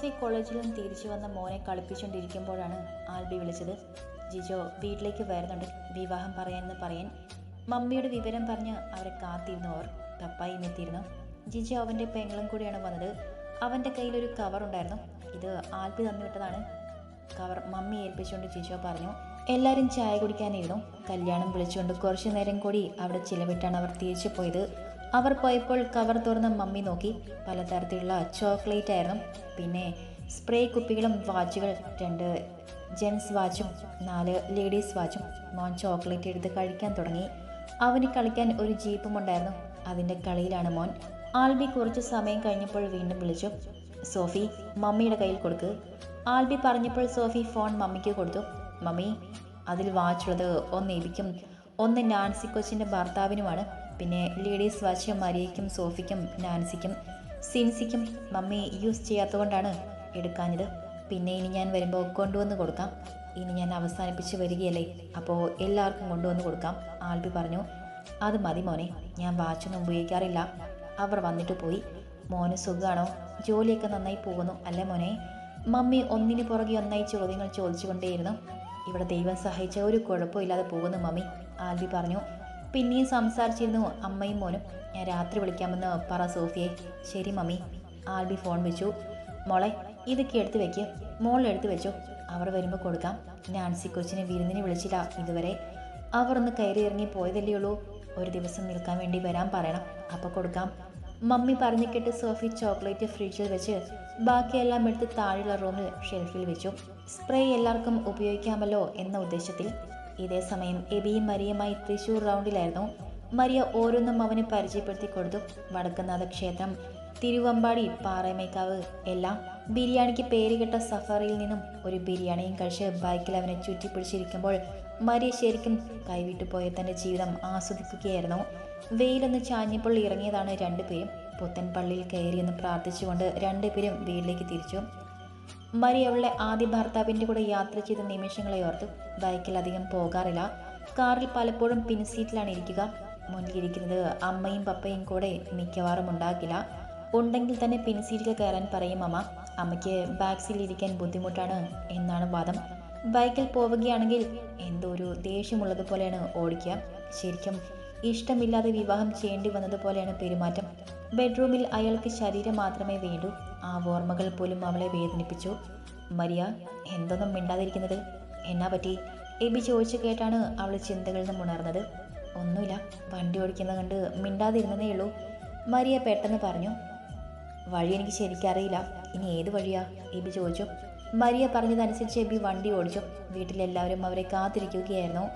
സോഫി കോളേജിൽ നിന്ന് തിരിച്ചു വന്ന മോനെ കളിപ്പിച്ചുകൊണ്ടിരിക്കുമ്പോഴാണ് ആൽബി വിളിച്ചത്. ജിജോ വീട്ടിലേക്ക് വരുന്നുണ്ട്. വിവാഹം പറയാനെന്ന് പറയാൻ. മമ്മിയുടെ വിവരം പറഞ്ഞ് അവരെ കാത്തിരുന്നു അവർ പപ്പായും എത്തിയിരുന്നു ജിജോ അവന്റെ പെങ്ങളും കൂടിയാണ് വന്നത്. അവന്റെ കയ്യിലൊരു കവർ ഉണ്ടായിരുന്നു. ഇത് ആൽബി തന്നു വിട്ടതാണ് കവർ മമ്മി ഏൽപ്പിച്ചുകൊണ്ട് ജിജോ പറഞ്ഞു എല്ലാവരും ചായ കുടിക്കാനിരുന്നു. കല്യാണം വിളിച്ചുകൊണ്ട് കുറച്ചു നേരം കൂടി അവിടെ ചിലവിട്ടാണ് അവർ തിരിച്ചു പോയത്. അവർ പോയപ്പോൾ കവർ തുറന്ന് മമ്മി നോക്കി. പലതരത്തിലുള്ള ചോക്ലേറ്റ് ആയിരുന്നു. പിന്നെ സ്പ്രേ കുപ്പികളും വാച്ചുകൾ രണ്ട് ജെൻസ് വാച്ചും നാല് ലേഡീസ് വാച്ചും. മോൻ ചോക്ലേറ്റ് എടുത്ത് കഴിക്കാൻ തുടങ്ങി. അവന് കളിക്കാൻ ഒരു ജീപ്പും ഉണ്ടായിരുന്നു. അതിന്റെ കളിയിലാണ് മോൻ. ആൽബി കുറച്ച് സമയം കഴിഞ്ഞപ്പോൾ വീണ്ടും വിളിച്ചു. സോഫി മമ്മിയുടെ കയ്യിൽ കൊടുക്ക്. ആൽബി പറഞ്ഞപ്പോൾ സോഫി ഫോൺ മമ്മിക്ക് കൊടുത്തു. മമ്മി അതിൽ വാച്ചുള്ളത് ഒന്ന് എബിക്കും ഒന്ന് നാൻസി കൊച്ചിന്റെ ഭർത്താവിനുമാണ്. പിന്നെ ലേഡീസ് വാച്ച് മരിയയ്ക്കും സോഫിക്കും നാൻസിക്കും സിൻസിക്കും മമ്മി യൂസ് ചെയ്യാത്തതുകൊണ്ടാണ് എടുക്കാഞ്ഞത്. പിന്നെ ഇനി ഞാൻ വരുമ്പോൾ കൊണ്ടുവന്ന് കൊടുക്കാം. ഇനി ഞാൻ അവസാനിപ്പിച്ച് വരികയല്ലേ? അപ്പോൾ എല്ലാവർക്കും കൊണ്ടുവന്ന് കൊടുക്കാം ആൽബി പറഞ്ഞു. അത് മതി മോനെ ഞാൻ വാച്ചൊന്നും ഉപയോഗിക്കാറില്ല. അവർ വന്നിട്ട് പോയി. മോന് സുഖമാണോ ജോലിയൊക്കെ നന്നായി പോകുന്നു അല്ലേ മോനെ? മമ്മി ഒന്നിനു പുറകെ ഒന്നായി ചോദ്യങ്ങൾ ചോദിച്ചുകൊണ്ടേയിരുന്നു. ഇവിടെ ദൈവം സഹായിച്ച ഒരു കുഴപ്പമില്ലാതെ പോകുന്നു മമ്മി ആൽബി പറഞ്ഞു. പിന്നെയും സംസാരിച്ചിരുന്നു അമ്മയും മോനും. ഞാൻ രാത്രി വിളിക്കാമെന്ന് പറ സോഫിയെ. ശരി മമ്മി. ആൽബി ഫോൺ വെച്ചു. മോളെ ഇതൊക്കെ എടുത്ത് വെക്ക്. മോൾ എടുത്ത് വെച്ചു. അവർ വരുമ്പോൾ കൊടുക്കാം. നാൻസി കൊച്ചിനെ വിരുന്നിന് വിളിച്ചില്ല ഇതുവരെ. അവർ ഒന്ന് കയറി ഇറങ്ങി പോയതല്ലേ ഉള്ളൂ. ഒരു ദിവസം നിൽക്കാൻ വേണ്ടി വരാൻ പറയണം. അപ്പോൾ കൊടുക്കാം. മമ്മി പറഞ്ഞു കേട്ട് സോഫി ചോക്ലേറ്റ് ഫ്രിഡ്ജിൽ വെച്ച് ബാക്കിയെല്ലാം എടുത്ത് താഴെയുള്ള റൂമിൽ ഷെൽഫിൽ വെച്ചു. സ്പ്രേ എല്ലാവർക്കും ഉപയോഗിക്കാമല്ലോ എന്ന ഉദ്ദേശത്തിൽ ഇതേ സമയം എബിയും മരിയുമായി തൃശൂർ റൗണ്ടിലായിരുന്നു. മരിയ ഓരോന്നും അവന് പരിചയപ്പെടുത്തി കൊടുത്തു. വടക്കുന്നാഥ ക്ഷേത്രം തിരുവമ്പാടി പാറമേക്കാവ് എല്ലാം ബിരിയാണിക്ക് പേരുകെട്ട സഫാറിയിൽ നിന്നും ഒരു ബിരിയാണിയും കഴിച്ച് ബൈക്കിൽ അവനെ ചുറ്റിപ്പിടിച്ചിരിക്കുമ്പോൾ മരിയ ശരിക്കും കൈവിട്ടു പോയ തന്റെ ജീവിതം ആസ്വദിക്കുകയായിരുന്നു. വെയിലൊന്ന് ചാഞ്ഞപ്പോൾ ഇറങ്ങിയതാണ് രണ്ടുപേരും പുത്തൻ പള്ളിയിൽ കയറിയെന്ന് പ്രാർത്ഥിച്ചുകൊണ്ട് രണ്ടുപേരും വീട്ടിലേക്ക് തിരിച്ചു. മരി അവളുടെ ആദ്യ ഭർത്താവിന്റെ കൂടെ യാത്ര ചെയ്ത നിമിഷങ്ങളെ ഓർത്തു. ബൈക്കിൽ അധികം പോകാറില്ല. കാറിൽ പലപ്പോഴും പിൻസീറ്റിലാണ് ഇരിക്കുക. മുന്നിലിരിക്കുന്നത് അമ്മയും പപ്പയും കൂടെ മിക്കവാറും ഉണ്ടാകില്ല. ഉണ്ടെങ്കിൽ തന്നെ പിൻസീറ്റിൽ കയറാൻ പറയും അമ്മ അമ്മയ്ക്ക് ബാക്ക് സീറ്റിൽ ഇരിക്കാൻ ബുദ്ധിമുട്ടാണ് എന്നാണ് വാദം. ബൈക്കിൽ പോവുകയാണെങ്കിൽ എന്തോ ഒരു ദേഷ്യമുള്ളതുപോലെയാണ് ഓടിക്കുക. ശരിക്കും ഇഷ്ടമില്ലാതെ വിവാഹം ചെയ്യേണ്ടി വന്നതുപോലെയാണ് പെരുമാറ്റം. ബെഡ്റൂമിൽ അയാൾക്ക് ശരീരം മാത്രമേ വേണ്ടൂ. ആ ഓർമ്മകൾ പോലും അവളെ വേദനിപ്പിച്ചു. മരിയ എന്തൊന്നും മിണ്ടാതിരിക്കുന്നത്? എന്നാ പറ്റി? എബി ചോദിച്ചു കേട്ടാണ് അവൾ ചിന്തകളിൽ നിന്നും ഉണർന്നത്. ഒന്നുമില്ല വണ്ടി ഓടിക്കുന്നത് കണ്ട് മിണ്ടാതിരുന്നതേ ഉള്ളൂ. മരിയ പെട്ടെന്ന് പറഞ്ഞു വഴി എനിക്ക് ശരിക്കറിയില്ല ഇനി ഏത് വഴിയാ? എബി ചോദിച്ചു. മരിയ പറഞ്ഞതനുസരിച്ച് എബി വണ്ടി ഓടിച്ചു. വീട്ടിലെല്ലാവരും അവരെ കാത്തിരിക്കുകയായിരുന്നു.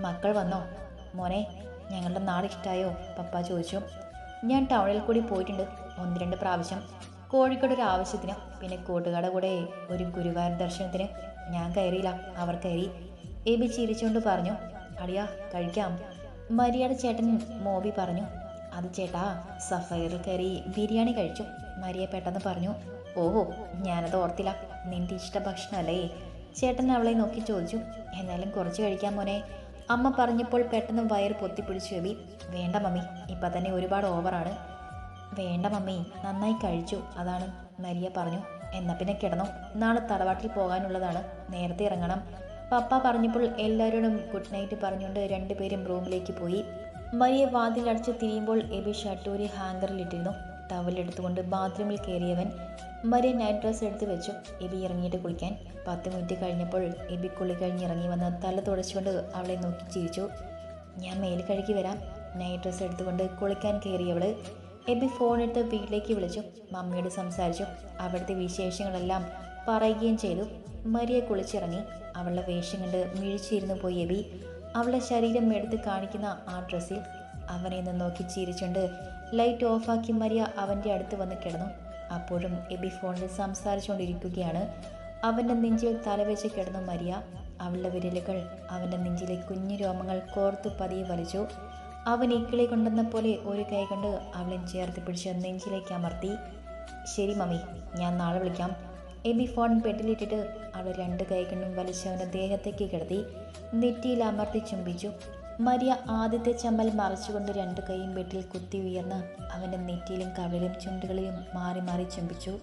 മക്കൾ വന്നോ? മോനെ ഞങ്ങളുടെ നാട് ഇഷ്ടമായോ പപ്പ ചോദിച്ചു. ഞാൻ ടൗണിൽ കൂടി പോയിട്ടുണ്ട് ഒന്ന് രണ്ട് പ്രാവശ്യം. കോഴിക്കോട് ഒരു ആവശ്യത്തിന് പിന്നെ കൂട്ടുകാരുടെ കൂടെ ഒരു ഗുരുവായൂർ ദർശനത്തിന്. ഞാൻ കയറിയില്ല. അവർ കയറി. എബി ചിരിച്ചുകൊണ്ട് പറഞ്ഞു അടിയാ കഴിക്കാം. മരിയയുടെ ചേട്ടൻ മോബി പറഞ്ഞു അത് ചേട്ടാ സഫയറിൽ കയറി ബിരിയാണി കഴിച്ചു. മരിയ പെട്ടെന്ന് പറഞ്ഞു ഓഹോ ഞാനത് ഓർത്തില്ല. നിന്റെ ഇഷ്ട ഭക്ഷണമല്ലേ? ചേട്ടൻ അവളെ നോക്കി ചോദിച്ചു എന്നാലും കുറച്ച് കഴിക്കാൻ മോനെ. അമ്മ പറഞ്ഞപ്പോൾ പെട്ടെന്ന് വയർ പൊത്തിപ്പിടിച്ചു എബി വേണ്ട മമ്മി ഇപ്പം തന്നെ ഒരുപാട് ഓവറാണ്. വേണ്ട മമ്മി നന്നായി കഴിച്ചു. അതാണ് മരിയ പറഞ്ഞു. എന്നാ പിന്നെ കിടന്നു. നാളെ തറവാട്ടിൽ പോകാനുള്ളതാണ്. നേരത്തെ ഇറങ്ങണം. പപ്പ പറഞ്ഞപ്പോൾ എല്ലാവരോടും ഗുഡ് നൈറ്റ് പറഞ്ഞുകൊണ്ട് രണ്ടുപേരും റൂമിലേക്ക് പോയി. മരിയ വാതിലടച്ച് തിരിയുമ്പോൾ എബി ഷട്ടൂരി ഹാങ്കറിലിട്ടിരുന്നു ടവലെടുത്തുകൊണ്ട് ബാത്റൂമിൽ കയറിയവൻ മരിയ നൈറ്റ് ഡ്രസ് എടുത്ത് വെച്ചു. എബി ഇറങ്ങിയിട്ട് കുളിക്കാൻ. പത്ത് മിനിറ്റ് കഴിഞ്ഞപ്പോൾ എബി കുളി കഴിഞ്ഞ് ഇറങ്ങി വന്ന് തല തുടച്ചുകൊണ്ട് അവളെ നോക്കി ചിരിച്ചു. ഞാൻ മേൽ കഴുകി വരാം. നൈറ്റ് ഡ്രസ് എടുത്തുകൊണ്ട് കുളിക്കാൻ കയറിയവൾ എബി ഫോൺ എടുത്ത് വീട്ടിലേക്ക് വിളിച്ചു. മമ്മിയോട് സംസാരിച്ചു. അവിടുത്തെ വിശേഷങ്ങളെല്ലാം പറയുകയും ചെയ്തു. മരിയ കുളിച്ചിറങ്ങി. അവളുടെ വേഷം കണ്ട് മിഴിച്ചിരുന്നു പോയി എബി. അവളുടെ ശരീരം എടുത്ത് കാണിക്കുന്ന ആ ഡ്രസ്സിൽ അവനെ നിന്ന് നോക്കി ചിരിച്ചുകൊണ്ട് ലൈറ്റ് ഓഫാക്കി മരിയ അവന്റെ അടുത്ത് വന്ന് കിടന്നു. അപ്പോഴും എബി ഫോണിൽ സംസാരിച്ചുകൊണ്ടിരിക്കുകയാണ്. അവന്റെ നെഞ്ചിൽ തലവെച്ച് കിടന്നു മരിയ. അവളുടെ വിരലുകൾ അവന്റെ നെഞ്ചിലെ കുഞ്ഞു രോമങ്ങൾ കോർത്തു പതിയെ വലിച്ചു. അവൻ ഇക്കിളി കൊണ്ടെന്ന പോലെ ഒരു കൈ കൊണ്ട് അവളെ ചേർത്ത് പിടിച്ച് നെഞ്ചിലേക്ക് അമർത്തി ശരി മമ്മി ഞാൻ നാളെ വിളിക്കാം. എബി ഫോൺ പെട്ടിലിട്ടിട്ട് അവൾ രണ്ട് കൈ കൊണ്ടും വലിച്ച് അവന്റെ ദേഹത്തേക്ക് കിടത്തി നെറ്റിയിൽ അമർത്തി ചുംബിച്ചു. മരിയ ആദ്യത്തെ ചമ്മൽ മറച്ചുകൊണ്ട് രണ്ട് കൈയും വെട്ടിൽ കുത്തി ഉയർന്ന് അവന്റെ നെറ്റിയിലും കവിളിലും ചുണ്ടുകളിലും മാറി മാറി ചുംബിച്ചു.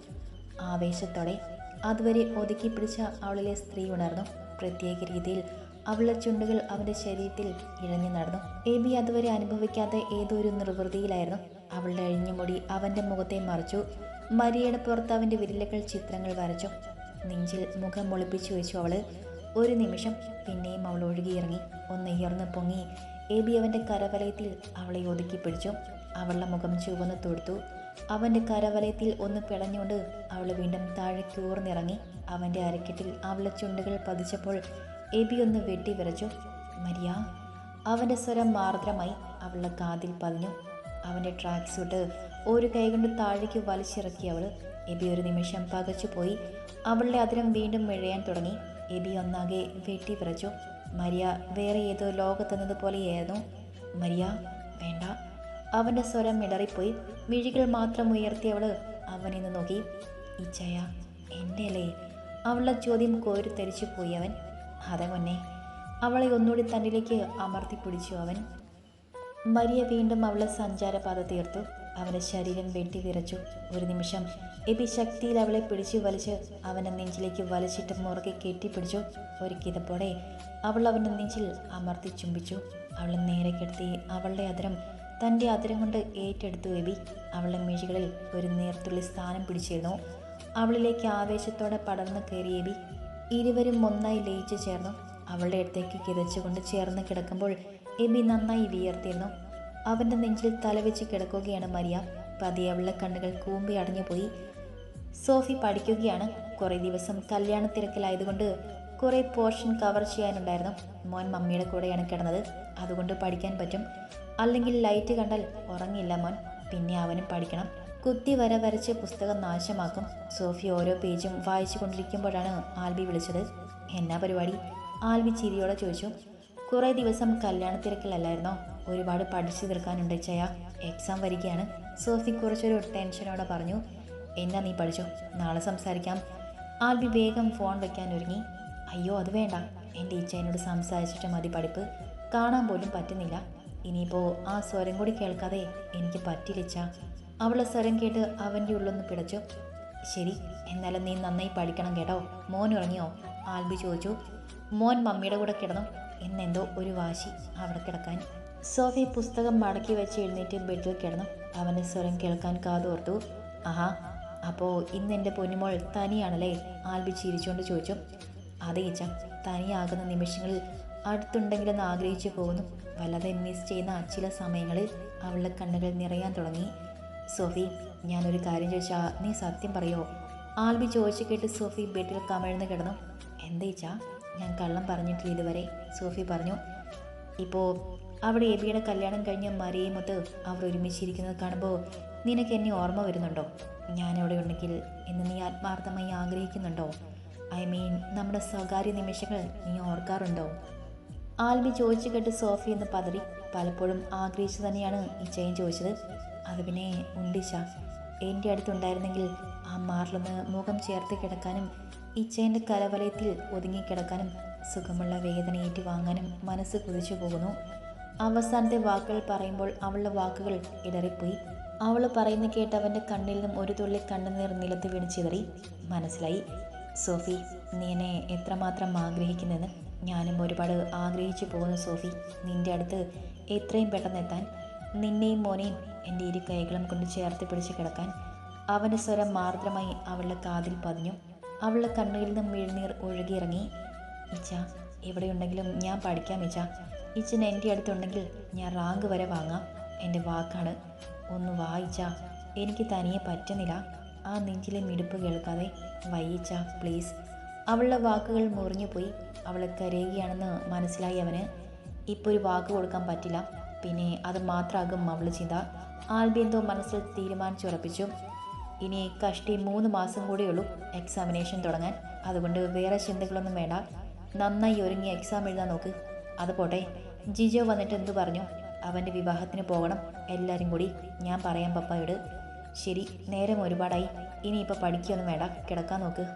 ആവേശത്തോടെ അതുവരെ ഒതുക്കി പിടിച്ച അവളിലെ സ്ത്രീ ഉണർന്നു. പ്രത്യേക രീതിയിൽ അവളുടെ ചുണ്ടുകൾ അവന്റെ ശരീരത്തിൽ ഇഴഞ്ഞു നടന്നു. എ. ബി. അതുവരെ അനുഭവിക്കാത്ത ഏതോ ഒരു നിർവൃതിയിലായിരുന്നു. അവളുടെ അഴിഞ്ഞ മുടി അവന്റെ മുഖത്തെ മറിച്ചു. മരിയയുടെ പുറത്ത് അവന്റെ വിരലുകൾ ചിത്രങ്ങൾ വരച്ചു. നെഞ്ചിൽ മുഖം ഒളിപ്പിച്ചു വെച്ചു അവൾ. ഒരു നിമിഷം പിന്നെയും അവൾ ഒഴുകിയിറങ്ങി. ഒന്ന് ഉയർന്നു പൊങ്ങി. എ. ബി. അവന്റെ കരവലയത്തിൽ അവളെ ഒതുക്കി പിടിച്ചു. അവളുടെ മുഖം ചുവന്ന് തൊടുത്തു. അവന്റെ കരവലയത്തിൽ ഒന്ന് പിളഞ്ഞുകൊണ്ട് അവൾ വീണ്ടും താഴെ കൂർന്നിറങ്ങി അവന്റെ അരക്കെട്ടിൽ അവളുടെ ചുണ്ടുകൾ പതിച്ചപ്പോൾ എബി ഒന്ന് വെട്ടി വിറച്ചു മരിയ അവന്റെ സ്വരം മാർദ്രമായി. അവളുടെ കാതിൽ പതിഞ്ഞു. അവന്റെ ട്രാക്ക് സൂട്ട് ഒരു കൈകൊണ്ട് താഴേക്ക് വലിച്ചിറക്കി അവൾ എബി ഒരു നിമിഷം പകച്ചുപോയി അവളുടെ അതിരം വീണ്ടും മിഴയാൻ തുടങ്ങി. എബി ഒന്നാകെ വെട്ടി വിറച്ചു മരിയ വേറെ ഏതോ ലോകത്തെന്നതുപോലെയായിരുന്നു മരിയ വേണ്ട. അവന്റെ സ്വരം ഇടറിപ്പോയി മിഴികൾ മാത്രം ഉയർത്തിയവൾ അവനിന്ന് നോക്കി. ഇച്ചയ എന്റെ അല്ലേ അവളുടെ ചോദ്യം കോരിത്തരിച്ചു പോയി അവൻ. അതെ മുന്നേ അവളെ ഒന്നുകൂടി തന്നിലേക്ക് അമർത്തി പിടിച്ചു അവൻ. മരിയ വീണ്ടും അവളെ സഞ്ചാരപാത തീർത്തു. അവന്റെ ശരീരം വെട്ടി വിറച്ചു. ഒരു നിമിഷം എബി ശക്തിയിൽ അവളെ പിടിച്ചു വലിച്ച് അവന്റെ നെഞ്ചിലേക്ക് വലിച്ചിട്ട് മുറുകെ കെട്ടിപ്പിടിച്ചു ഒരു കിതപ്പോടെ അവൾ അവന്റെ നെഞ്ചിൽ അമർത്തി ചുംബിച്ചു. അവൾ നേരെ കെടുത്തി അവളുടെ അതിരം തന്റെ അതിരം കൊണ്ട് ഏറ്റെടുത്തു എബി. അവളുടെ മിഴികളിൽ ഒരു നേർത്തുള്ളി സ്ഥാനം പിടിച്ചിരുന്നു. അവളിലേക്ക് ആവേശത്തോടെ പടർന്നു കയറി എബി. ഇരുവരും ഒന്നായി ലയിച്ചു ചേർന്നു. അവളുടെ അടുത്തേക്ക് കിതച്ചുകൊണ്ട് ചേർന്ന് കിടക്കുമ്പോൾ എബി നന്നായി വിയർത്തിരുന്നു. അവന്റെ നെഞ്ചിൽ തലവെച്ച് കിടക്കുകയാണ് മരിയ. പതിയെ അവളുടെ കണ്ണുകൾ കൂമ്പി അടഞ്ഞുപോയി സോഫി പഠിക്കുകയാണ്. കുറേ ദിവസം കല്യാണ തിരക്കിലായതുകൊണ്ട് കുറേ പോർഷൻ കവർ ചെയ്യാനുണ്ടായിരുന്നു. മോൻ മമ്മിയുടെ കൂടെയാണ് കിടന്നത്. അതുകൊണ്ട് പഠിക്കാൻ പറ്റും. അല്ലെങ്കിൽ ലൈറ്റ് കണ്ടാൽ ഉറങ്ങില്ല മോൻ. പിന്നെ അവനും പഠിക്കണം. കുത്തി വര വരച്ച് പുസ്തകം നാശമാക്കും. സോഫി ഓരോ പേജും വായിച്ചു കൊണ്ടിരിക്കുമ്പോഴാണ് ആൽബി വിളിച്ചത്. എന്നാ പരിപാടി? ആൽബി ചിരിയോടെ ചോദിച്ചു. കുറേ ദിവസം കല്യാണ തിരക്കിലല്ലായിരുന്നോ ഒരുപാട് പഠിച്ചു തീർക്കാനുണ്ട് ചയ. എക്സാം വരികയാണ്. സോഫി കുറച്ചൊരു ടെൻഷനോടെ പറഞ്ഞു. എന്നാ നീ പഠിച്ചോ? നാളെ സംസാരിക്കാം. ആൽബി വേഗം ഫോൺ വയ്ക്കാൻ ഒരുങ്ങി. അയ്യോ അത് വേണ്ട. എന്റെ ഈച്ചയനോട് സംസാരിച്ചിട്ട് മതി പഠിപ്പ്. കാണാൻ പോലും പറ്റുന്നില്ല. ഇനിയിപ്പോൾ ആ സ്വരം കൂടി കേൾക്കാതെ എനിക്ക് പറ്റില്ലച്ച അവളെ സ്വരം കേട്ട് അവന്റെ ഉള്ളൊന്ന് പിടച്ചു. ശരി എന്നാലും നീ നന്നായി പഠിക്കണം കേട്ടോ. മോൻ ഉറങ്ങിയോ? ആൽബി ചോദിച്ചു. മോൻ മമ്മിയുടെ കൂടെ കിടന്നു. എന്നെന്തോ ഒരു വാശി അവിടെ കിടക്കാൻ. സോഫി പുസ്തകം മടക്കി വെച്ച് എഴുന്നേറ്റ് ബെഡിൽ കിടന്നു. അവന്റെ സ്വരം കേൾക്കാൻ കാതോർത്തു. ആഹാ അപ്പോൾ ഇന്ന് എന്റെ പൊന്നുമോൾ തനിയാണല്ലേ? ആൽബി ചിരിച്ചുകൊണ്ട് ചോദിച്ചു. അതെ ഇച്ച തനിയാകുന്ന നിമിഷങ്ങളിൽ അടുത്തുണ്ടെങ്കിലെന്ന് ആഗ്രഹിച്ചു പോകുന്നു. വല്ലാതെ മിസ് ചെയ്യുന്ന ചില സമയങ്ങളിൽ അവളുടെ കണ്ണുകൾ നിറയാൻ തുടങ്ങി. സോഫി ഞാനൊരു കാര്യം ചോദിച്ചാൽ നീ സത്യം പറയോ? ആൽബി ചോദിച്ചു കേട്ട് സോഫി ബെഡിൽ കമഴ്ന്ന് കിടന്നു. എന്തേച്ചാ ഞാൻ കള്ളം പറഞ്ഞിട്ടില്ല ഇതുവരെ. സോഫി പറഞ്ഞു ഇപ്പോൾ അവിടെ എബിയുടെ കല്യാണം കഴിഞ്ഞ മരിയുമൊത്ത് അവർ ഒരുമിച്ചിരിക്കുന്നത് കാണുമ്പോൾ നിനക്ക് എന്നെ ഓർമ്മ വരുന്നുണ്ടോ? ഞാനവിടെ ഉണ്ടെങ്കിൽ എന്ന് നീ ആത്മാർത്ഥമായി ആഗ്രഹിക്കുന്നുണ്ടോ? ഐ മീൻ നമ്മുടെ സ്വകാര്യ നിമിഷങ്ങൾ നീ ഓർക്കാറുണ്ടോ? ആൽബി ചോദിച്ചു കേട്ട് സോഫി എന്ന് പതറി പലപ്പോഴും ആഗ്രഹിച്ചു തന്നെയാണ് ഈ ചെയിൻ ചോദിച്ചത്. അത് പിന്നെ ഉണ്ടിച്ച എന്റെ അടുത്തുണ്ടായിരുന്നെങ്കിൽ ആ മാറിലൊന്ന് മുഖം ചേർത്ത് കിടക്കാനും ഇച്ചേന്റെ കലവലയത്തിൽ ഒതുങ്ങിക്കിടക്കാനും സുഖമുള്ള വേദനയേറ്റ് ഏറ്റുവാങ്ങാനും മനസ്സ് കുതിച്ചു പോകുന്നു. അവസാനത്തെ വാക്കുകൾ പറയുമ്പോൾ അവളുടെ വാക്കുകൾ ഇടറിപ്പോയി അവൾ പറയുന്ന കേട്ട് അവന്റെ കണ്ണിൽ നിന്നും ഒരു തുള്ളി കണ്ണുനീർ നിലത്ത് വീണ് ചിതറി. മനസ്സിലായി. സോഫി നീ എന്നെ എത്രമാത്രം ആഗ്രഹിക്കുന്നെന്ന് ഞാനും ഒരുപാട് ആഗ്രഹിച്ചു പോകുന്നു സോഫി. നിന്റെ അടുത്ത് എത്രയും പെട്ടെന്ന് എത്താൻ നിന്നെയും മോനെയും എന്റെ ഇരു കൈകളും കൊണ്ട് ചേർത്ത് പിടിച്ച് കിടക്കാൻ അവന്റെ സ്വരം മാർദ്രമായി അവളുടെ കാതിൽ പതിഞ്ഞു. അവളുടെ കണ്ണുകളിൽ നിന്നും വീഴ്നീർ ഒഴുകിയിറങ്ങി. ഇച്ച എവിടെയുണ്ടെങ്കിലും ഞാൻ പഠിക്കാം ഇച്ച ഇച്ചൻ എന്റെ അടുത്തുണ്ടെങ്കിൽ ഞാൻ റാങ്ക് വരെ വാങ്ങാം. എന്റെ വാക്കാണ്. ഒന്ന് വായിച്ച എനിക്ക് തനിയെ പറ്റുന്നില്ല. ആ നെഞ്ചിലെ മിടുപ്പ് കേൾക്കാതെ വയ്യിച്ച പ്ലീസ്. അവളുടെ വാക്കുകൾ മുറിഞ്ഞു പോയി അവൾ കരയുകയാണെന്ന് മനസ്സിലായി അവന്. ഇപ്പോൾ ഒരു വാക്ക് കൊടുക്കാൻ പറ്റില്ല. പിന്നെ അത് മാത്രമാകും അവൾ ചിന്ത. ആൽബിന്തോ മനസ്സിൽ തീരുമാനിച്ചുറപ്പിച്ചു. ഇനി കഷ്ടി മൂന്ന് മാസം കൂടിയുള്ളൂ എക്സാമിനേഷൻ തുടങ്ങാൻ. അതുകൊണ്ട് വേറെ ചിന്തകളൊന്നും വേണ്ട. നന്നായി ഒരുങ്ങി എക്സാം എഴുതാൻ നോക്ക്. അത് പോട്ടെ. ജിജോ വന്നിട്ട് എന്തു പറഞ്ഞു? അവന്റെ വിവാഹത്തിന് പോകണം. എല്ലാവരും കൂടി ഞാൻ പറയാം പപ്പായോട്. ശരി നേരം ഒരുപാടായി. ഇനിയിപ്പോൾ പഠിക്കുകയൊന്നും വേണ്ട. കിടക്കാൻ നോക്ക്.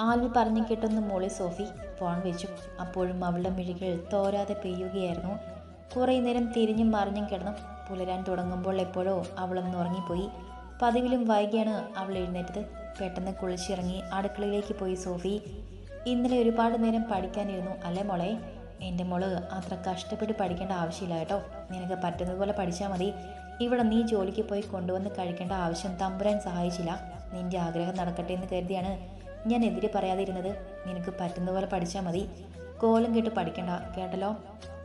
ആൽവി പറഞ്ഞു കേട്ടൊന്ന് മോളി സോഫി ഫോൺ വെച്ചു. അപ്പോഴും അവളുടെ മിഴികൾ തോരാതെ പെയ്യുകയായിരുന്നു. കുറേ നേരം തിരിഞ്ഞും മറിഞ്ഞും കിടന്നു പുലരാൻ തുടങ്ങുമ്പോൾ എപ്പോഴോ അവളൊന്ന് ഉറങ്ങിപ്പോയി. പതിവിലും വൈകിയാണ് അവൾ എഴുന്നേറ്റത്. പെട്ടെന്ന് കുളിച്ചിറങ്ങി അടുക്കളയിലേക്ക് പോയി സോഫി. ഇന്നലെ ഒരുപാട് നേരം പഠിക്കാനിരുന്നു അല്ലേ മോളെ? എന്റെ മോൾ അത്ര കഷ്ടപ്പെട്ട് പഠിക്കേണ്ട ആവശ്യമില്ല കേട്ടോ. നിനക്ക് പറ്റുന്നതുപോലെ പഠിച്ചാൽ മതി. ഇവിടെ നീ ജോലിക്ക് പോയി കൊണ്ടുവന്ന് കഴിക്കേണ്ട ആവശ്യം തമ്പുരാൻ സഹായിച്ചില്ല. നിന്റെ ആഗ്രഹം നടക്കട്ടെ എന്ന് കരുതിയാണ് ഞാൻ എതിരെ പറയാതിരുന്നത്. നിനക്ക് പറ്റുന്നതുപോലെ പഠിച്ചാൽ മതി. കോലം കേട്ട് പഠിക്കണ്ട കേട്ടല്ലോ?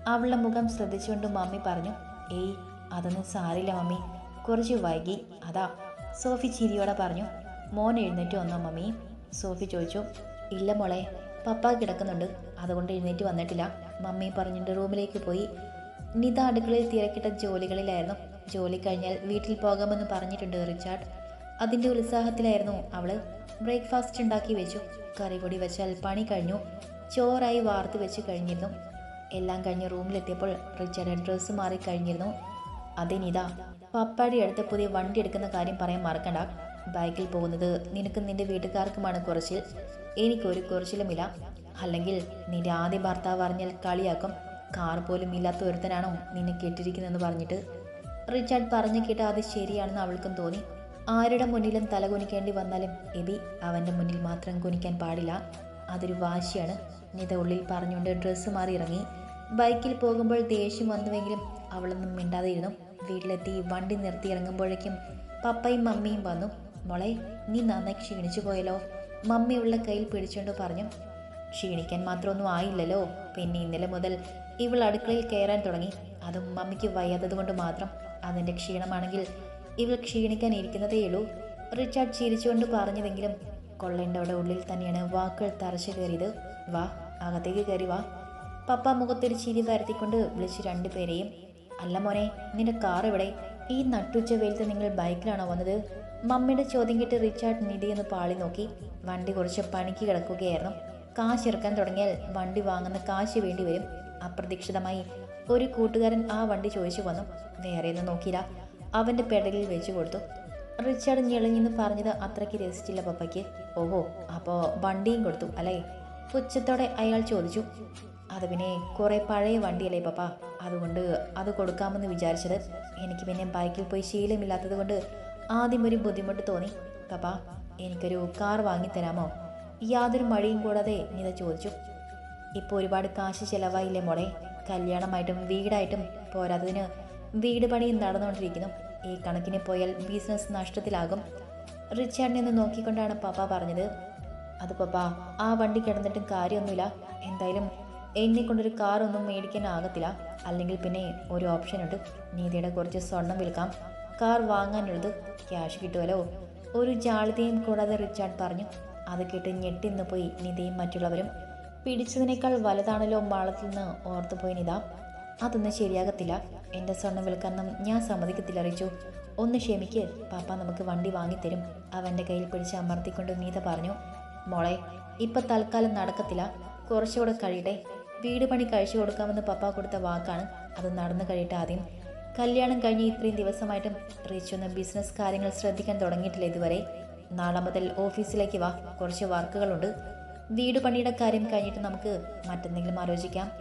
അവളുടെ മുഖം ശ്രദ്ധിച്ചുകൊണ്ട് മമ്മി പറഞ്ഞു ഏയ് അതൊന്നും സാരില്ല മമ്മി. കുറച്ച് വൈകി. അതാ സോഫി ചിരിയോടെ പറഞ്ഞു. മോൻ എഴുന്നേറ്റ് വന്നോ മമ്മി. സോഫി ചോദിച്ചു ഇല്ല മോളെ പപ്പ കിടക്കുന്നുണ്ട്. അതുകൊണ്ട് എഴുന്നേറ്റ് വന്നിട്ടില്ല. മമ്മി പറഞ്ഞിട്ട് റൂമിലേക്ക് പോയി. നിത അടുക്കളയിൽ തിരക്കിട്ട ജോലികളിലായിരുന്നു. ജോലി കഴിഞ്ഞാൽ വീട്ടിൽ പോകാമെന്ന് പറഞ്ഞിട്ടുണ്ട് റിച്ചാർഡ്. അതിന്റെ ഉത്സാഹത്തിലായിരുന്നു അവൾ ബ്രേക്ക്ഫാസ്റ്റ് ഉണ്ടാക്കി വെച്ചു. കറി പൊടി വെച്ചാൽ പണി കഴിഞ്ഞു. ചോറായി വാർത്ത് വെച്ച് കഴിഞ്ഞിരുന്നു. എല്ലാം കഴിഞ്ഞ് റൂമിലെത്തിയപ്പോൾ റിച്ചാർഡ് ഡ്രസ്സ് മാറിക്കഴിഞ്ഞിരുന്നു അതിനിതാ പപ്പാടി അടുത്ത് പുതിയ വണ്ടി എടുക്കുന്ന കാര്യം പറയാൻ മറക്കണ്ട. ബൈക്കിൽ പോകുന്നത് നിനക്കും നിന്റെ വീട്ടുകാർക്കുമാണ് കുറച്ചിൽ എനിക്കൊരു കുറച്ചിലുമില്ല. അല്ലെങ്കിൽ നിന്റെ ആദ്യ ഭർത്താവ് അറിഞ്ഞാൽ കളിയാക്കും. കാർ പോലും ഇല്ലാത്ത ഒരുത്തനാണോ നിന്നെ കെട്ടിരിക്കുന്നതെന്ന് പറഞ്ഞിട്ട്? റിച്ചാർഡ് പറഞ്ഞു കേട്ട അത് ശരിയാണെന്ന് അവൾക്കും തോന്നി. ആരുടെ മുന്നിലും തല കുനിക്കേണ്ടി വന്നാലും എബി അവന്റെ മുന്നിൽ മാത്രം കുനിക്കാൻ പാടില്ല. അതൊരു വാശിയാണ്. നിത ഉള്ളിൽ പറഞ്ഞുകൊണ്ട് ഡ്രസ്സ് മാറി ഇറങ്ങി. ബൈക്കിൽ പോകുമ്പോൾ ദേഷ്യം വന്നുവെങ്കിലും അവളൊന്നും മിണ്ടാതെയിരുന്നു വീട്ടിലെത്തി വണ്ടി നിർത്തി ഇറങ്ങുമ്പോഴേക്കും പപ്പയും മമ്മിയും വന്നു. മോളെ നീ നന്നായി ക്ഷീണിച്ചു പോയല്ലോ. മമ്മിയുള്ള കയ്യിൽ പിടിച്ചുകൊണ്ട് പറഞ്ഞു. ക്ഷീണിക്കാൻ മാത്രമൊന്നും ആയില്ലല്ലോ. പിന്നെ ഇന്നലെ മുതൽ ഇവൾ അടുക്കളയിൽ കയറാൻ തുടങ്ങി. അതും മമ്മിക്ക് വയ്യാത്തത് കൊണ്ട് മാത്രം. അതിന്റെ ക്ഷീണമാണെങ്കിൽ ഇവൾ ക്ഷീണിക്കാൻ ഇരിക്കുന്നതേയുള്ളൂ റിച്ചാർഡ് ചിരിച്ചുകൊണ്ട് പറഞ്ഞതെങ്കിലും കൊള്ളേണ്ടവിടെ ഉള്ളിൽ തന്നെയാണ് വാക്കുകൾ തറച്ചു കയറിയത്. വാ അകത്തേക്ക് കയറി വാ. പപ്പ മുഖത്തൊരു ചിരി വരുത്തിക്കൊണ്ട് വിളിച്ച് രണ്ടുപേരെയും അല്ല മോനെ നിന്റെ കാർ ഇവിടെ ഈ നട്ടുച്ച വെയിലത്ത് നിങ്ങൾ ബൈക്കിലാണോ വന്നത്? മമ്മിയുടെ ചോദ്യം കേട്ട് റിച്ചാർഡ് നിധി എന്ന് പാളി നോക്കി. വണ്ടി കുറച്ച് പണിക്ക് കിടക്കുകയായിരുന്നു. കാശ് ഇറക്കാൻ തുടങ്ങിയാൽ വണ്ടി വാങ്ങുന്ന കാശ് വേണ്ടി വരും. അപ്രതീക്ഷിതമായി ഒരു കൂട്ടുകാരൻ ആ വണ്ടി ചോദിച്ചു വന്നു. വേറെ ഒന്നും നോക്കിയില്ല. അവന്റെ പെടലിൽ വെച്ചു കൊടുത്തു. റിച്ചാർഡ് ഞെളിഞ്ഞെന്ന് പറഞ്ഞത് അത്രയ്ക്ക് രസിച്ചില്ല പപ്പയ്ക്ക്. ഓഹോ അപ്പോൾ വണ്ടിയും കൊടുത്തു അല്ലേ? പുച്ഛത്തോടെ അയാൾ ചോദിച്ചു അത് പിന്നെ കുറേ പഴയ വണ്ടിയല്ലേ പപ്പ? അതുകൊണ്ട് അത് കൊടുക്കാമെന്ന് വിചാരിച്ചത്. എനിക്ക് പിന്നെ ബൈക്കിൽ പോയി ശീലമില്ലാത്തത് കൊണ്ട് ആദ്യം ഒരു ബുദ്ധിമുട്ട് തോന്നി. പപ്പ എനിക്കൊരു കാർ വാങ്ങിത്തരാമോ യാതൊരു മഴയും കൂടാതെ നിത ചോദിച്ചു ഇപ്പോൾ ഒരുപാട് കാശ് ചിലവായില്ലേ മോളെ? കല്യാണമായിട്ടും വീടായിട്ടും പോരാത്തതിന് വീട് പണിയും നടന്നുകൊണ്ടിരിക്കുന്നു. ഈ കണക്കിന് പോയാൽ ബിസിനസ് നഷ്ടത്തിലാകും. റിച്ചാർഡിനെ നോക്കിക്കൊണ്ടാണ് പപ്പ പറഞ്ഞത്. അത് പപ്പാ ആ വണ്ടി കിടന്നിട്ടും കാര്യമൊന്നുമില്ല. എന്തായാലും എന്നെ കൊണ്ടൊരു കാർ ഒന്നും മേടിക്കാനാകത്തില്ല. അല്ലെങ്കിൽ പിന്നെ ഒരു ഓപ്ഷൻ ഉണ്ട്. നീതിയുടെ കുറച്ച് സ്വർണം വിൽക്കാം. കാർ വാങ്ങാനുള്ളത് ക്യാഷ് കിട്ടുമല്ലോ. ഒരു ജാളിതയും കൂടാതെ റിച്ചാർഡ് പറഞ്ഞു അത് കേട്ട് ഞെട്ടിന്ന് പോയി നിതയും മറ്റുള്ളവരും. പിടിച്ചതിനേക്കാൾ വലുതാണല്ലോ മാളത്തിൽ നിന്ന് ഓർത്തുപോയി നിത. അതൊന്നും ശരിയാകത്തില്ല. എന്റെ സ്വർണം വിൽക്കാനൊന്നും ഞാൻ സമ്മതിക്കത്തില്ല അറിയിച്ചു ഒന്ന് ക്ഷമിക്ക്. പാപ്പ നമുക്ക് വണ്ടി വാങ്ങിത്തരും. അവന്റെ കയ്യിൽ പിടിച്ച് അമർത്തിക്കൊണ്ട് നീത പറഞ്ഞു മോളെ ഇപ്പൊ തൽക്കാലം നടക്കത്തില്ല. കുറച്ചുകൂടെ കഴിയട്ടെ. വീട് പണി കഴിച്ചു കൊടുക്കാമെന്ന് പപ്പ കൊടുത്ത വാക്കാണ് അത് നടന്നു കഴിയട്ടെ ആദ്യം. കല്യാണം കഴിഞ്ഞ് ഇത്രയും ദിവസമായിട്ടും റിച്ചു ഒന്ന് ബിസിനസ് കാര്യങ്ങൾ ശ്രദ്ധിക്കാൻ തുടങ്ങിയിട്ടില്ല ഇതുവരെ? നാളെ മുതൽ ഓഫീസിലേക്ക് വാ. കുറച്ച് വർക്കുകളുണ്ട്. വീട് പണിയുടെ കാര്യം കഴിഞ്ഞിട്ട് നമുക്ക് മറ്റെന്തെങ്കിലും ആലോചിക്കാം.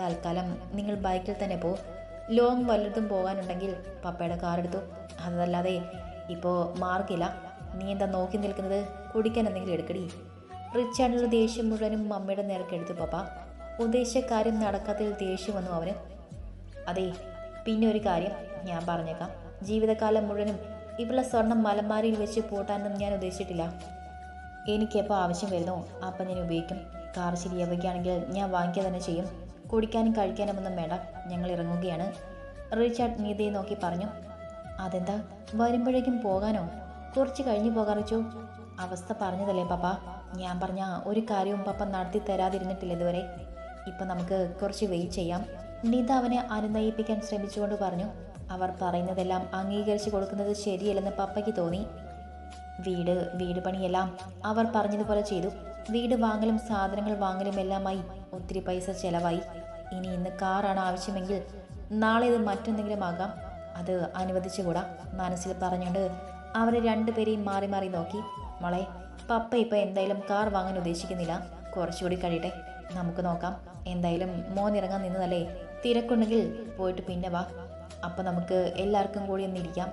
തൽക്കാലം നിങ്ങൾ ബൈക്കിൽ തന്നെ പോ. ലോങ് വല്ലതും പോകാനുണ്ടെങ്കിൽ പപ്പയുടെ കാർ എടുത്തു. അതല്ലാതെ ഇപ്പോൾ മാർക്കില്ല നീ എന്താ നോക്കി നിൽക്കുന്നത്? കുടിക്കാൻ എന്തെങ്കിലും എടുക്കടി. റിച്ചാർഡിനുള്ള ദേഷ്യം മുഴുവനും മമ്മിയുടെ നേർക്കെടുത്തു പപ്പ. ഉദ്ദേശിച്ച കാര്യം നടക്കാത്തതിൽ ദേഷ്യം വന്നു അവന്. അതെ പിന്നെ ഒരു കാര്യം ഞാൻ പറഞ്ഞേക്കാം. ജീവിതകാലം മുഴുവനും ഇവിടെ സ്വർണം മലമാരിയിൽ വെച്ച് പൂട്ടാനൊന്നും ഞാൻ ഉദ്ദേശിച്ചിട്ടില്ല. എനിക്കെപ്പോൾ ആവശ്യം വരുന്നോ അപ്പം ഞാൻ ഉപയോഗിക്കും. കാർ ശരിയാവുകയാണെങ്കിൽ ഞാൻ വാങ്ങിക്കുക തന്നെ ചെയ്യും. കുടിക്കാനും കഴിക്കാനും ഒന്നും വേണ്ട. ഞങ്ങൾ ഇറങ്ങുകയാണ്. റിച്ചാർഡ് നീതയെ നോക്കി പറഞ്ഞു. അതെന്താ? വരുമ്പോഴേക്കും പോകാനോ? കുറച്ച് കഴിഞ്ഞ് പോകാറിച്ചു? അവസ്ഥ പറഞ്ഞതല്ലേ പപ്പ. ഞാൻ പറഞ്ഞ ഒരു കാര്യവും പപ്പ നടത്തി തരാതിരുന്നിട്ടില്ല ഇതുവരെ. ഇപ്പം നമുക്ക് കുറച്ച് വെയിറ്റ് ചെയ്യാം. നീത അവനെ അനുനയിപ്പിക്കാൻ ശ്രമിച്ചുകൊണ്ട് പറഞ്ഞു അവർ പറയുന്നതെല്ലാം അംഗീകരിച്ചു കൊടുക്കുന്നത് ശരിയല്ലെന്ന് പപ്പയ്ക്ക് തോന്നി. വീട് വീട് പണിയെല്ലാം അവർ പറഞ്ഞതുപോലെ ചെയ്തു. വീട് വാങ്ങലും സാധനങ്ങൾ വാങ്ങലും എല്ലാമായി ഒത്തിരി പൈസ ചെലവായി. ഇനി ഇന്ന് കാറാണ് ആവശ്യമെങ്കിൽ നാളെ ഇത് മറ്റെന്തെങ്കിലും ആകാം. അത് അനുവദിച്ചുകൂടാ. മനസ്സിൽ പറഞ്ഞുകൊണ്ട് അവരെ രണ്ടുപേരെയും മാറി മാറി നോക്കി. മോളെ പപ്പ ഇപ്പം എന്തായാലും കാർ വാങ്ങാൻ ഉദ്ദേശിക്കുന്നില്ല. കുറച്ചുകൂടി കഴിയട്ടെ. നമുക്ക് നോക്കാം. എന്തായാലും മോൻ ഇറങ്ങാൻ നിന്നതല്ലേ? തിരക്കുണ്ടെങ്കിൽ പോയിട്ട് പിന്നെ വാ. അപ്പം നമുക്ക് എല്ലാവർക്കും കൂടി ഒന്നിരിക്കാം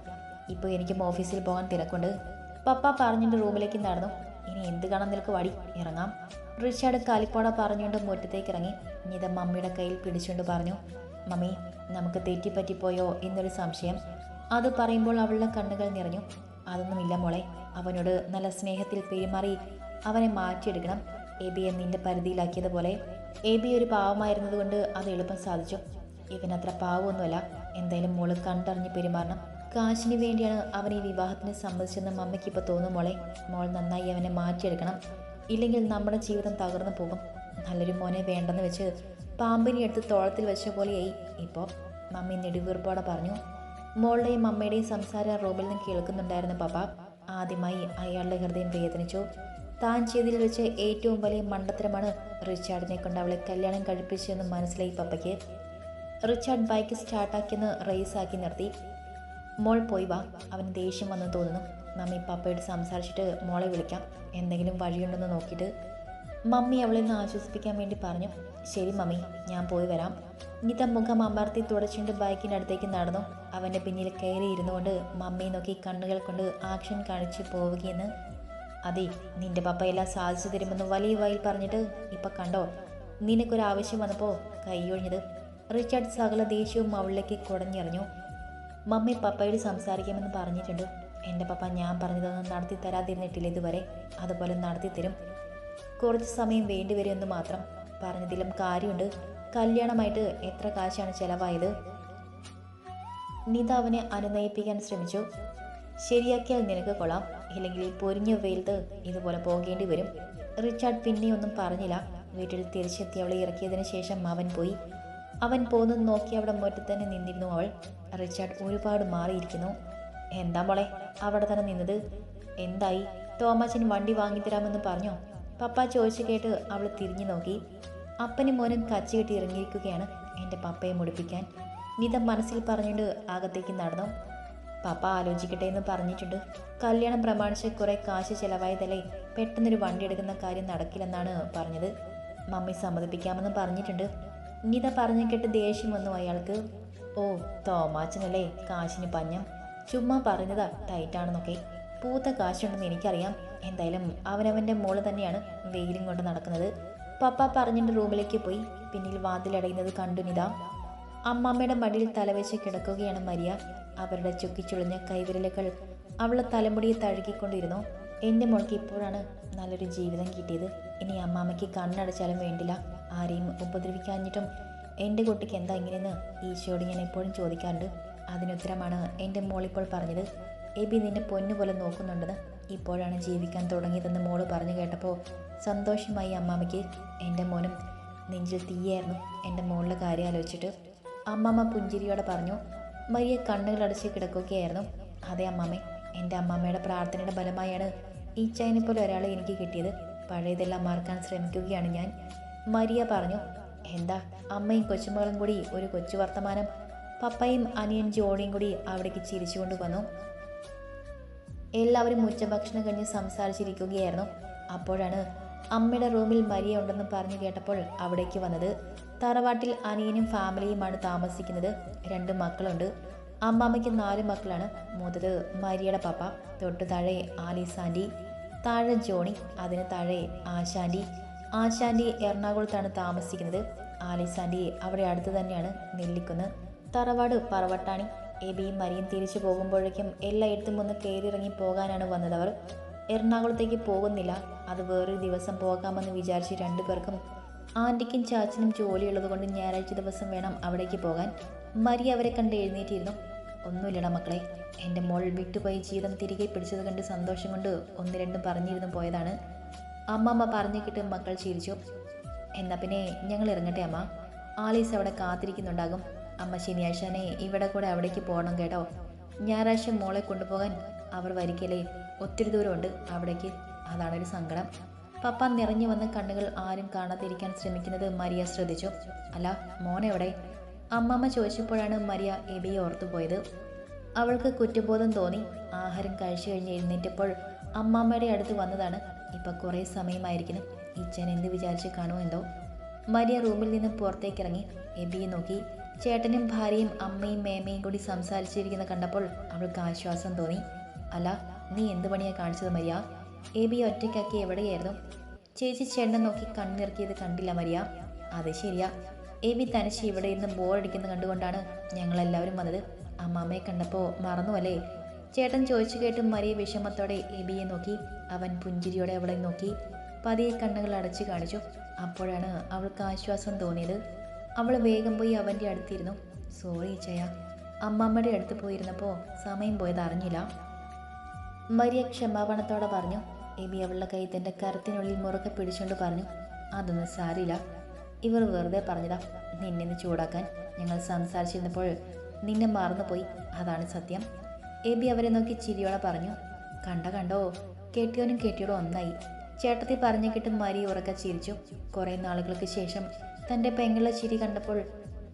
ഇപ്പോൾ എനിക്കും ഓഫീസിൽ പോകാൻ തിരക്കുണ്ട്. പപ്പ പറഞ്ഞിട്ട് റൂമിലേക്ക് നടന്നു. ഇനി എന്ത് കാണാൻ നിൽക്ക് വടി? ഇറങ്ങാം. റിച്ചാർഡ് കാലിപ്പാട പറഞ്ഞുകൊണ്ട് മുറ്റത്തേക്ക് ഇറങ്ങി. നിത മമ്മിയുടെ കയ്യിൽ പിടിച്ചുകൊണ്ട് പറഞ്ഞു മമ്മി നമുക്ക് തെറ്റിപ്പറ്റിപ്പോയോ? എന്നൊരു സംശയം. അത് പറയുമ്പോൾ അവളുടെ കണ്ണുകൾ നിറഞ്ഞു. അതൊന്നുമില്ല മോളെ. അവനോട് നല്ല സ്നേഹത്തിൽ പെരുമാറി അവനെ മാറ്റിയെടുക്കണം. എ ബി നിന്റെ പരിധിയിലാക്കിയതുപോലെ ബി ഒരു പാവമായിരുന്നതുകൊണ്ട് അത് എളുപ്പം സാധിച്ചു. ഇവനത്ര പാവമൊന്നുമല്ല. എന്തായാലും മോൾ കണ്ടറിഞ്ഞ് പെരുമാറണം. കാശിന് വേണ്ടിയാണ് അവൻ ഈ വിവാഹത്തിന് സമ്മതിച്ചെന്ന് മമ്മയ്ക്ക് ഇപ്പോൾ തോന്നും മോളെ. മോൾ നന്നായി അവനെ മാറ്റിയെടുക്കണം. ഇല്ലെങ്കിൽ നമ്മുടെ ജീവിതം തകർന്നു പോകും. നല്ലൊരു മോനെ വേണ്ടെന്ന് വെച്ച് പാമ്പിനെ എടുത്ത് തോളത്തിൽ വെച്ച പോലെയായി. ഇപ്പോൾ മമ്മി നെടുവീർപ്പോടെ പറഞ്ഞു മോളുടെയും അമ്മയുടെയും സംസാരം റൂമിൽ നിന്ന് കേൾക്കുന്നുണ്ടായിരുന്നു പപ്പ. ആദ്യമായി അയാളുടെ ഹൃദയം വേദനിച്ചു. താൻ ചെയ്തതിൽ വെച്ച് ഏറ്റവും വലിയ മണ്ടത്തരമാണ് റിച്ചാർഡിനെ കൊണ്ട് അവളെ കല്യാണം കഴിപ്പിച്ചതെന്ന് മനസ്സിലായി പപ്പയ്ക്ക്. റിച്ചാർഡ് ബൈക്ക് സ്റ്റാർട്ടാക്കിയെന്ന് റേസാക്കി നിർത്തി. മോൾ പോയി വാ അവന് ദേഷ്യം വന്നു തോന്നുന്നു. മമ്മി പപ്പയോട് സംസാരിച്ചിട്ട് മോളെ വിളിക്കാം. എന്തെങ്കിലും വഴിയുണ്ടെന്ന് നോക്കിയിട്ട് മമ്മി അവളെ നിന്ന് ആശ്വസിപ്പിക്കാൻ വേണ്ടി പറഞ്ഞു. ശരി മമ്മി ഞാൻ പോയി വരാം. നിത മുഖം അമർത്തി തുടച്ചുകൊണ്ട് ബൈക്കിനടുത്തേക്ക് നടന്നു. അവന്റെ പിന്നിൽ കയറി ഇരുന്നുകൊണ്ട് മമ്മിയെ നോക്കി കണ്ണുകൾ കൊണ്ട് ആക്ഷൻ കാണിച്ച് പോവുകയെന്ന്. അതെ നിന്റെ പപ്പ എല്ലാം സാധിച്ചു തരുമെന്ന് വലിയ വായിൽ പറഞ്ഞിട്ട് ഇപ്പം കണ്ടോ? നിനക്കൊരു ആവശ്യം വന്നപ്പോൾ കൈയൊഴിഞ്ഞത് റിച്ചാർഡ് സകല ദേഷ്യവും അവളിലേക്ക് കുടഞ്ഞെറിഞ്ഞു. മമ്മി പപ്പയോട് സംസാരിക്കാമെന്ന് പറഞ്ഞിട്ടുണ്ട്. എന്റെ പപ്പ ഞാൻ പറഞ്ഞതൊന്നും നടത്തി തരാതിരുന്നിട്ടില്ല ഇതുവരെ. അതുപോലെ നടത്തി തരും കുറച്ച് സമയം വേണ്ടിവരുമെന്ന് മാത്രം പറഞ്ഞതിലും കാര്യമുണ്ട്. കല്യാണമായിട്ട് എത്ര കാശാണ് ചെലവായത്? നിത അവനെ അനുനയിപ്പിക്കാൻ ശ്രമിച്ചു. ശരിയാക്കിയാൽ നിനക്ക് കൊള്ളാം. ഇല്ലെങ്കിൽ പൊരിഞ്ഞ വെയിലത്ത് ഇതുപോലെ പോകേണ്ടി വരും. റിച്ചാർഡ് പിന്നെയൊന്നും പറഞ്ഞില്ല. വീട്ടിൽ തിരിച്ചെത്തി അവളെ ഇറക്കിയതിന് ശേഷം അവൻ പോയി. അവൻ പോകുന്നത് നോക്കി അവിടെ മുറ്റത്ത് തന്നെ നിന്നിരുന്നു അവൾ. റിച്ചാർഡ് ഒരുപാട് മാറിയിരിക്കുന്നു. എന്താ മോളെ അവിടെ തന്നെ നിന്നത്? എന്തായി? തോമച്ചൻ വണ്ടി വാങ്ങിത്തരാമെന്ന് പറഞ്ഞോ? പപ്പ ചോദിച്ചു കേട്ട് അവൾ തിരിഞ്ഞു നോക്കി. അപ്പനും മോനും കച്ചുകെട്ടി ഇറങ്ങിയിരിക്കുകയാണ് എന്റെ പപ്പയെ മുടിപ്പിക്കാൻ. നിത മനസ്സിൽ പറഞ്ഞുകൊണ്ട് അകത്തേക്ക് നടന്നു. പപ്പ ആലോചിക്കട്ടെ എന്ന് പറഞ്ഞിട്ടുണ്ട്. കല്യാണം പ്രമാണിച്ച് കുറെ കാശ് ചെലവായതല്ലേ പെട്ടെന്നൊരു വണ്ടി എടുക്കുന്ന കാര്യം നടക്കില്ലെന്നാണ് പറഞ്ഞത്. മമ്മി സമ്മതിപ്പിക്കാമെന്ന് പറഞ്ഞിട്ടുണ്ട്. നിത പറഞ്ഞു കേട്ട് ദേഷ്യം വന്നു അയാൾക്ക്. ഓ തോമാച്ചനല്ലേ കാശിന് പഞ്ഞം. ചുമ്മാ പറഞ്ഞതാ ടൈറ്റാണെന്നൊക്കെ. പൂത്ത കാശുണ്ടെന്ന് എനിക്കറിയാം. എന്തായാലും അവനവന്റെ മോൾ തന്നെയാണ് വെയിലും കൊണ്ട് നടക്കുന്നത്. പപ്പ പറഞ്ഞിട്ട് റൂമിലേക്ക് പോയി. പിന്നിൽ വാതിലടയുന്നത് കണ്ടു നിത അമ്മാമ്മയുടെ മടിയിൽ തലവെച്ച് കിടക്കുകയാണ് മരിയ. അവരുടെ ചുക്കിച്ചുളിഞ്ഞ കൈവിരലുകൾ അവളെ തലമുടിയെ തഴുകിക്കൊണ്ടിരുന്നു. എന്റെ മോൾക്ക് ഇപ്പോഴാണ് നല്ലൊരു ജീവിതം കിട്ടിയത്. ഇനി അമ്മാമ്മയ്ക്ക് കണ്ണടച്ചാലും വേണ്ടില്ല. ആരെയും ഉപദ്രവിക്കാഞ്ഞിട്ടും എന്റെ കുട്ടിക്ക് എന്താ ഇങ്ങനെയെന്ന് ഈശോയോട് ഞാൻ എപ്പോഴും ചോദിക്കാറുണ്ട്. അതിനുത്തരമാണ് എന്റെ മോളിപ്പോൾ പറഞ്ഞത്. എബി നിന്നെ പൊന്നുപോലെ നോക്കുന്നുണ്ടെന്ന് ഇപ്പോഴാണ് ജീവിക്കാൻ തുടങ്ങിയതെന്ന് മോൾ പറഞ്ഞു കേട്ടപ്പോൾ സന്തോഷമായി അമ്മാമ്മയ്ക്ക് എന്റെ മോനും നെഞ്ചിൽ തീയായിരുന്നു. എന്റെ മോളുടെ കാര്യം ആലോചിച്ചിട്ട് അമ്മാമ്മ പുഞ്ചിരിയോടെ പറഞ്ഞു മരിയ കണ്ണുകളടച്ച് കിടക്കുകയായിരുന്നു. അതെ അമ്മാമ്മേ എന്റെ അമ്മാമ്മയുടെ പ്രാർത്ഥനയുടെ ഫലമായാണ് ഈ ചൈനെ പോലെ ഒരാളെ എനിക്ക് കിട്ടിയത്. പഴയതെല്ലാം മറക്കാൻ ശ്രമിക്കുകയാണ് ഞാൻ. മരിയ പറഞ്ഞു എന്താ അമ്മയും കൊച്ചുമകളും കൂടി ഒരു കൊച്ചു വർത്തമാനം പപ്പയും അനിയൻ ജോണിയും കൂടി അവിടേക്ക് ചിരിച്ചുകൊണ്ട് വന്നു. എല്ലാവരും ഉച്ചഭക്ഷണം കഴിഞ്ഞ് സംസാരിച്ചിരിക്കുകയായിരുന്നു. അപ്പോഴാണ് അമ്മയുടെ റൂമിൽ മരിയ ഉണ്ടെന്ന് പറഞ്ഞു കേട്ടപ്പോൾ അവിടേക്ക് വന്നത്. തറവാട്ടിൽ അനിയനും ഫാമിലിയുമാണ് താമസിക്കുന്നത്. രണ്ട് മക്കളുണ്ട്. അമ്മാമ്മയ്ക്ക് നാല് മക്കളാണ്. മൂത്തത് മരിയയുടെ പപ്പ തൊട്ട് താഴെ ആലീസാന്റി താഴെ ജോണി അതിന് താഴെ ആശാന്റി ആശാന്റി എറണാകുളത്താണ് താമസിക്കുന്നത്. ആലീസാന്റി അവിടെ അടുത്ത് തന്നെയാണ് നെല്ലിക്കുന്ന്. തറവാട് പറവട്ടാണി. എബിയും മരിയും തിരിച്ചു പോകുമ്പോഴേക്കും എല്ലായിടത്തും ഒന്ന് കയറിയിറങ്ങി പോകാനാണ് വന്നത്. അവർ എറണാകുളത്തേക്ക് പോകുന്നില്ല. അത് വേറൊരു ദിവസം പോകാമെന്ന് വിചാരിച്ച് രണ്ടു രണ്ടുപേർക്കും ആന്റിക്കും ചാച്ചനും ജോലിയുള്ളത് കൊണ്ട് ഞായറാഴ്ച ദിവസം വേണം അവിടേക്ക് പോകാൻ. മരി അവരെ കണ്ട് എഴുന്നേറ്റിരുന്നു. ഒന്നുമില്ലട മക്കളെ എന്റെ മോൾ വിട്ടുപോയി ജീവിതം തിരികെ പിടിച്ചത് കണ്ട് സന്തോഷം കൊണ്ട് ഒന്ന് രണ്ടും പറഞ്ഞിരുന്നു പോയതാണ്. അമ്മമ്മ പറഞ്ഞു കിട്ടും മക്കൾ ചിരിച്ചു. എന്നാൽ പിന്നെ ഞങ്ങൾ ഇറങ്ങട്ടെ അമ്മ. ആലീസ് അവിടെ കാത്തിരിക്കുന്നുണ്ടാകും. അമ്മ ശനിയാഴ്ചനെ ഇവിടെ കൂടെ അവിടേക്ക് പോകണം കേട്ടോ. ഞായറാഴ്ച മോളെ കൊണ്ടുപോകാൻ അവർ വരിക്കലേ. ഒത്തിരി ദൂരമുണ്ട് അവിടേക്ക്. അതാണൊരു സങ്കടം. പപ്പ നിറഞ്ഞു വന്ന കണ്ണുകൾ ആരും കാണാതിരിക്കാൻ ശ്രമിക്കുന്നത് മരിയ ശ്രദ്ധിച്ചു. അല്ല മോനെവിടെ അമ്മമ്മ ചോദിച്ചപ്പോഴാണ് മരിയ എബിയെ ഓർത്തുപോയത് അവൾക്ക് കുറ്റബോധം തോന്നി. ആഹാരം കഴിച്ചു കഴിഞ്ഞ് എഴുന്നേറ്റപ്പോൾ അമ്മാമ്മയുടെ അടുത്ത് വന്നതാണ്. ഇപ്പൊ കുറേ സമയമായിരിക്കുന്നു. ഇച്ചൻ എന്ത് വിചാരിച്ച് കാണുമോ എന്തോ? മരിയ റൂമിൽ നിന്ന് പുറത്തേക്കിറങ്ങി. എബിയെ നോക്കി. ചേട്ടനും ഭാര്യയും അമ്മയും മേമയും കൂടി സംസാരിച്ചിരിക്കുന്ന കണ്ടപ്പോൾ അവൾക്ക് ആശ്വാസം തോന്നി. അല്ല നീ എന്ത് പണിയാ കാണിച്ചത് മരിയ? എ ബി ഒറ്റയ്ക്കാക്കി എവിടെയായിരുന്നു? ചേച്ചി ചേട്ടനെ നോക്കി കണ്ണിറക്കിയത് കണ്ടില്ല മരിയ. അത് ശരിയാ. എ ബി തനിച്ച് ഇവിടെ ഇരുന്ന് ബോറടിക്കുന്ന കണ്ടുകൊണ്ടാണ് ഞങ്ങളെല്ലാവരും വന്നത്. അമ്മാമ്മയെ കണ്ടപ്പോൾ മറന്നു അല്ലേ ചേട്ടൻ ചോദിച്ചു കേട്ട് മരിയ വിഷമത്തോടെ എബിയെ നോക്കി. അവൻ പുഞ്ചിരിയോടെ അവളെ നോക്കി. പതിയെ കണ്ണുകൾ അടച്ചു കാണിച്ചു. അപ്പോഴാണ് അവൾക്ക് ആശ്വാസം തോന്നിയത്. അവൾ വേഗം പോയി അവന്റെ അടുത്തിരുന്നു. സോറി ചയ അമ്മമ്മയുടെ അടുത്ത് പോയിരുന്നപ്പോൾ സമയം പോയത് അറിഞ്ഞില്ല. മരിയ ക്ഷമാപണത്തോടെ പറഞ്ഞു. എബി അവളുടെ കൈ തന്റെ കരത്തിനുള്ളിൽ മുറുകെ പിടിച്ചുകൊണ്ട് പറഞ്ഞു അതൊന്നും സാരില്ല. ഇവർ വെറുതെ പറഞ്ഞതാ നിന്നെ ചൂടാക്കാൻ. ഞങ്ങൾ സംസാരിച്ചിരുന്നപ്പോൾ നിന്നെ മറന്നുപോയി. അതാണ് സത്യം. എബി അവരെ നോക്കി ചിരിയോടെ പറഞ്ഞു. കണ്ട കണ്ടോ. കെട്ടിയോനും കെട്ടിയോടും ഒന്നായി. ചേട്ടത്തി പറഞ്ഞു കിട്ടും മരി ഉറക്ക ചിരിച്ചു. കുറേ നാളുകൾക്ക് ശേഷം തന്റെ പെങ്ങളുടെ ചിരി കണ്ടപ്പോൾ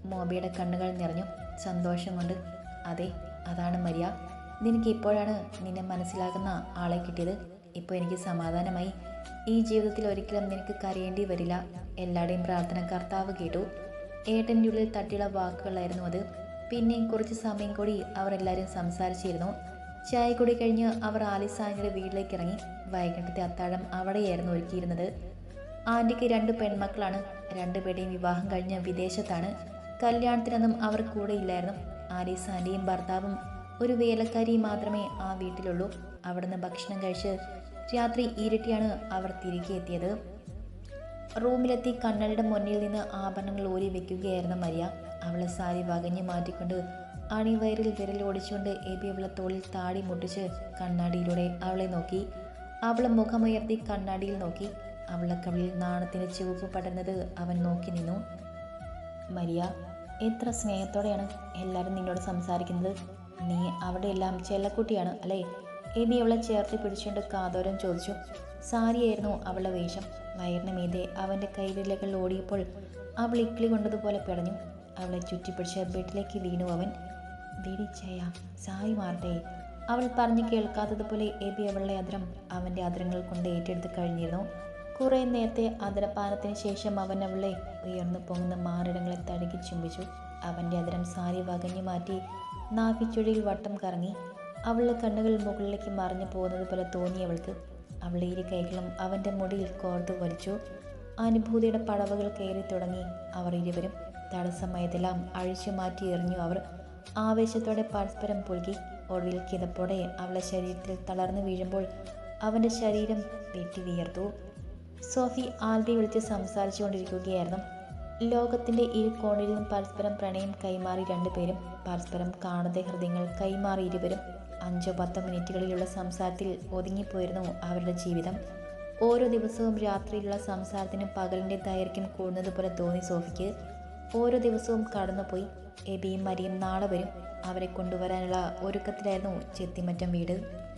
മോബിയുടെ കണ്ണുകൾ നിറഞ്ഞു. സന്തോഷം കൊണ്ട് അതെ അതാണ് മരിയ. നിനക്ക് ഇപ്പോഴാണ് നിന്നെ മനസ്സിലാക്കുന്ന ആളെ കിട്ടിയത്. ഇപ്പോൾ എനിക്ക് സമാധാനമായി. ഈ ജീവിതത്തിൽ ഒരിക്കലും നിനക്ക് കരയേണ്ടി വരില്ല. എല്ലാവരുടെയും പ്രാർത്ഥന കർത്താവ് കേട്ടു. ഏട്ടന്റെ ഉള്ളിൽ തട്ടിയുള്ള വാക്കുകളായിരുന്നു അത്. പിന്നെ കുറച്ച് സമയം കൂടി അവർ എല്ലാവരും സംസാരിച്ചിരുന്നു. ചായ കൂടി കഴിഞ്ഞ് അവർ ആലിസാനിയുടെ വീട്ടിലേക്ക് ഇറങ്ങി. വൈകിട്ടത്തെ അത്താഴം അവിടെയായിരുന്നു ഒരുക്കിയിരുന്നത്. ആന്റിക്ക് രണ്ട് പെൺമക്കളാണ്. രണ്ടുപേരുടെയും വിവാഹം കഴിഞ്ഞ വിദേശത്താണ്. കല്യാണത്തിനൊന്നും അവർ കൂടെയില്ലായിരുന്നു. ആലീസ് ആന്റെയും ഭർത്താവും ഒരു വേലക്കാരിയും മാത്രമേ ആ വീട്ടിലുള്ളൂ. അവിടുന്ന് ഭക്ഷണം കഴിച്ച് രാത്രി ഇരുട്ടിയാണ് അവർ തിരികെ എത്തിയത്. റൂമിലെത്തി കണ്ണളുടെ മുന്നിൽ നിന്ന് ആഭരണങ്ങൾ ഊരി വെക്കുകയായിരുന്നു മരിയ. അവളെ സാരി വകഞ്ഞു മാറ്റിക്കൊണ്ട് അണിവയറിൽ ഓടിച്ചുകൊണ്ട് എബി അവളെ തോളിൽ താടി മുട്ടിച്ച് കണ്ണാടിയിലൂടെ അവളെ നോക്കി. അവളെ മുഖമുയർത്തി കണ്ണാടിയിൽ നോക്കി. അവളെ നാണത്തിന്റെ ചുവപ്പ് പടർന്നത് അവൻ നോക്കി നിന്നു. മരിയ എത്ര സ്നേഹത്തോടെയാണ് എല്ലാവരും നിന്നോട് സംസാരിക്കുന്നത്? നീ അവിടെ എല്ലാം ചെല്ലക്കുട്ടിയാണ് അല്ലേ? എബി അവളെ ചേർത്ത് പിടിച്ചുകൊണ്ട് കാതോരം ചോദിച്ചു. സാരിയായിരുന്നു അവളുടെ വേഷം. വയറിന് മീതെ അവന്റെ കൈവിരലുകൾ ഓടിയപ്പോൾ അവൾ ഇക്കിളി കൊണ്ടതുപോലെ പിടഞ്ഞു. അവളെ ചുറ്റിപ്പിടിച്ച് ബെഡിലേക്ക് വീണു അവൻ. വിടിച്ചയ സായി മാറട്ടെ. അവൾ പറഞ്ഞു കേൾക്കാത്തതുപോലെ എബി അവളുടെ അദരം അവന്റെ അദരങ്ങൾ കൊണ്ട് ഏറ്റെടുത്ത് കഴിഞ്ഞിരുന്നു. കുറേ നേരത്തെ അതിരപ്പാനത്തിന് ശേഷം അവൻ അവളെ ഉയർന്നു പോകുന്ന മാറിടങ്ങളെ തഴുകി ചുംബിച്ചു. അവന്റെ അതിരം സാരി വകഞ്ഞു മാറ്റി നാഭിച്ചുഴിയിൽ വട്ടം കറങ്ങി അവളുടെ കണ്ണുകൾ മുകളിലേക്ക് മറിഞ്ഞു പോകുന്നത് പോലെ തോന്നി അവൾക്ക്. അവളുടെ ഇരു കൈകളും അവന്റെ മുടിയിൽ കോർത്തു വലിച്ചു. അനുഭൂതിയുടെ പടവുകൾ കയറി തുടങ്ങി അവർ ഇരുവരും. തടസ്സമായതെല്ലാം അഴിച്ചു മാറ്റി എറിഞ്ഞു അവർ. ആവേശത്തോടെ പരസ്പരം പുൽകി ഒടുവിൽ കിതപ്പോടെ അവളുടെ ശരീരത്തിൽ തളർന്നു വീഴുമ്പോൾ അവന്റെ ശരീരം വെട്ടി വിയർത്തു. സോഫി ആൽബി വിളിച്ച് സംസാരിച്ചു കൊണ്ടിരിക്കുകയായിരുന്നു ലോകത്തിന്റെ ഇരു കോണിൽ പരസ്പരം പ്രണയം കൈമാറി രണ്ടുപേരും പരസ്പരം കാണാതെ ഹൃദയങ്ങൾ കൈമാറി ഇരുവരും അഞ്ചോ പത്തോ മിനിറ്റുകളിലുള്ള സംസാരത്തിൽ ഒതുങ്ങിപ്പോയിരുന്നു അവരുടെ ജീവിതം. ഓരോ ദിവസവും രാത്രിയിലുള്ള സംസാരത്തിന് പകലിന്റെ ദൈർഘ്യം കൂടുന്നത് പോലെ തോന്നി സോഫിക്ക്. ഓരോ ദിവസവും കടന്നുപോയി എബിയും മരിയും നാളെ വരും. അവരെ കൊണ്ടുവരാനുള്ള ഒരുക്കത്തിലായിരുന്നു ചെത്തിമറ്റം വീട്.